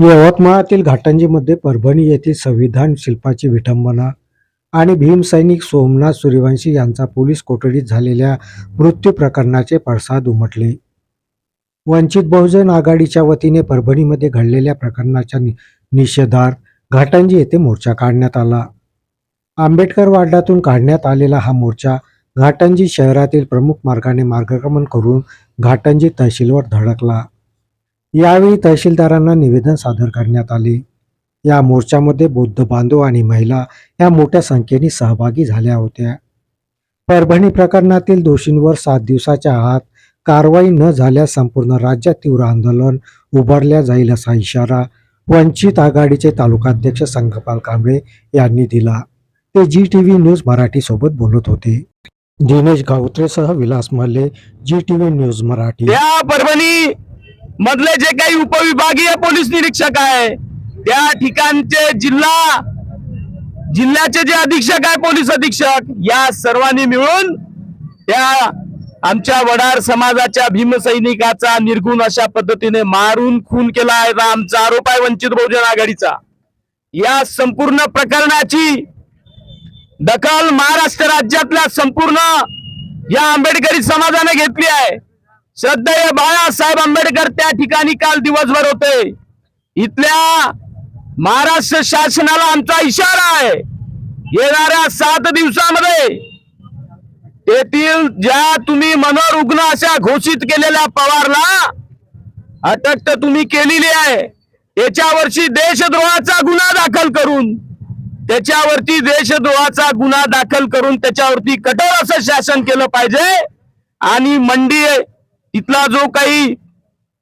यवतमाळातील घाटंजीमध्ये परभणी येथील संविधान शिल्पाची विटंबना आणि भीमसैनिक सोमनाथ सूर्यवंशी यांचा पोलीस कोठडीत झालेल्या मृत्यू प्रकरणाचे पडसाद उमटले. वंचित बहुजन आघाडीच्या वतीने परभणीमध्ये घडलेल्या प्रकरणाच्या नि- निषेधार्थ घाटंजी येथे मोर्चा काढण्यात आला. आंबेडकर वार्डातून काढण्यात आलेला हा मोर्चा घाटंजी शहरातील प्रमुख मार्गाने मार्गक्रमण करून घाटंजी तहसीलवर धडकला. यावेळी तहसीलदारांना निवेदन सादर करण्यात आले. या मोर्चामध्ये बौद्ध बांधव आणि महिला या मोठ्या संख्येने सहभागी झाल्या होत्या. परभणी प्रकरणातील दोषींवर सात दिवसाच्या आत कारवाई न झाल्यास संपूर्ण राज्यात तीव्र आंदोलन उभारल्या जाईल असा इशारा वंचित आघाडीचे तालुकाध्यक्ष संगपाल कांबळे यांनी दिला. ते G T V news Marathi सोबत बोलत होते. Dinesh गावत्रेसह Vilas Malle G T V news Marathi. Parbhani! मधले जे काही उपविभागीय पोलीस निरीक्षक आहे त्या ठिकाणचे जिल्हा जिल्ह्याचे जे अधीक्षक आहे पोलीस अधीक्षक या सर्वांनी मिळून त्या आमच्या वडार समाजाच्या भीमसैनिकाचा निर्गुण अशा पद्धतीने मारून खून केला आहे आमचा आरोप आहे वंचित बहुजन आघाडीचा. या संपूर्ण प्रकरणाची दखल महाराष्ट्र राज्यातल्या संपूर्ण या आंबेडकरी समाजाने घेतली आहे. श्रद्धेय बाळासाहेब आंबेडकर त्या ठिकाणी काल दिवसभर होते. इथल्या महाराष्ट्र शासनाला आमचा इशारा आहे. येणाऱ्या सात दिवसामध्ये तेथील ज्या तुम्ही मनोरुग्ण अशा घोषित केलेल्या पवारला अटक तर तुम्ही केलेली आहे. त्याच्यावरची देशद्रोहाचा गुन्हा दाखल करून त्याच्यावरती देशद्रोहाचा गुन्हा दाखल करून त्याच्यावरती कठोर असं शासन केलं पाहिजे. आणि मंडी तिथला जो काही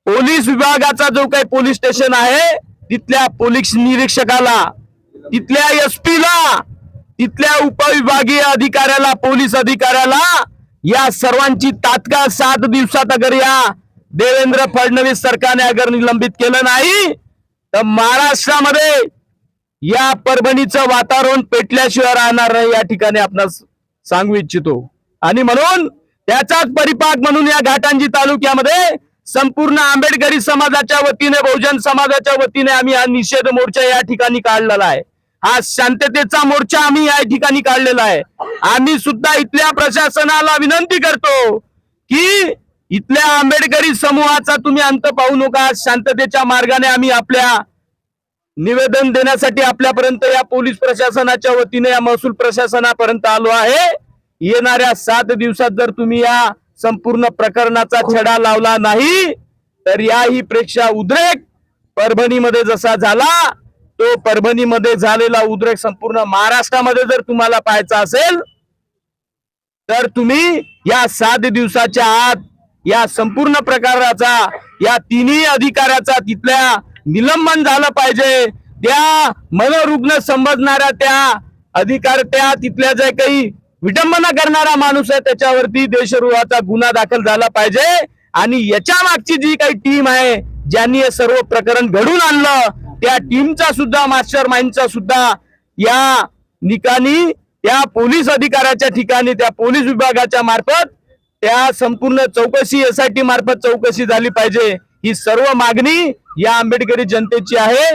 पोलीस विभागाचा जो काही पोलीस स्टेशन आहे तिथल्या पोलीस निरीक्षकाला तिथल्या एस ला तिथल्या उपविभागीय अधिकाऱ्याला पोलीस अधिकाऱ्याला या सर्वांची तात्काळ सात दिवसात अगर या देवेंद्र फडणवीस सरकारने अगर निलंबित केलं नाही तर महाराष्ट्रामध्ये या परभणीचं वातावरण पेटल्याशिवाय राहणार नाही या ठिकाणी आपण सांगू इच्छितो. आणि म्हणून त्याचाच परिपाक म्हणून या घाटांजी तालुक्यामध्ये संपूर्ण आंबेडकरी समाजाच्या वतीने बहुजन समाजाच्या वतीने आम्ही हा निषेध मोर्चा या ठिकाणी काढलेला आहे. हा शांततेचा मोर्चा आम्ही या ठिकाणी काढलेला आहे. आम्ही सुद्धा इथल्या प्रशासनाला विनंती करतो की इथल्या आंबेडकरी समूहाचा तुम्ही अंत पाहू नका. शांततेच्या मार्गाने आम्ही आपल्या निवेदन देण्यासाठी आपल्यापर्यंत या पोलीस प्रशासनाच्या वतीने या महसूल प्रशासनापर्यंत आलो आहे. येणाऱ्या सात दिवसात जर तुम्ही या संपूर्ण प्रकरणाचा छडा लावला नाही तर याही पेक्षा उद्रेक परभणीमध्ये जसा झाला तो परभणीमध्ये झालेला उद्रेक संपूर्ण महाराष्ट्रामध्ये जर तुम्हाला पाहायचा असेल तर तुम्ही या सात दिवसाच्या आत या संपूर्ण प्रकाराचा या तिन्ही अधिकाऱ्याचा तिथल्या निलंबन झालं पाहिजे. त्या मनोरुग्ण समजणाऱ्या त्या अधिकार त्या तिथल्या जे काही विटंबना करणारा माणूस आहे त्याच्यावरती देशद्रोहाचा गुन्हा दाखल झाला पाहिजे. आणि याच्या मागची जी काही टीम आहे ज्यांनी हे सर्व प्रकरण घडून आणलं त्या टीमचा सुद्धा मास्टर माइंडचा सुद्धा या निकानी त्या पोलीस अधिकाऱ्याच्या ठिकाणी त्या पोलीस विभागाच्या मार्फत त्या संपूर्ण चौकशी एस आय टी मार्फत चौकशी झाली पाहिजे. ही सर्व मागणी या आंबेडकरी जनतेची आहे.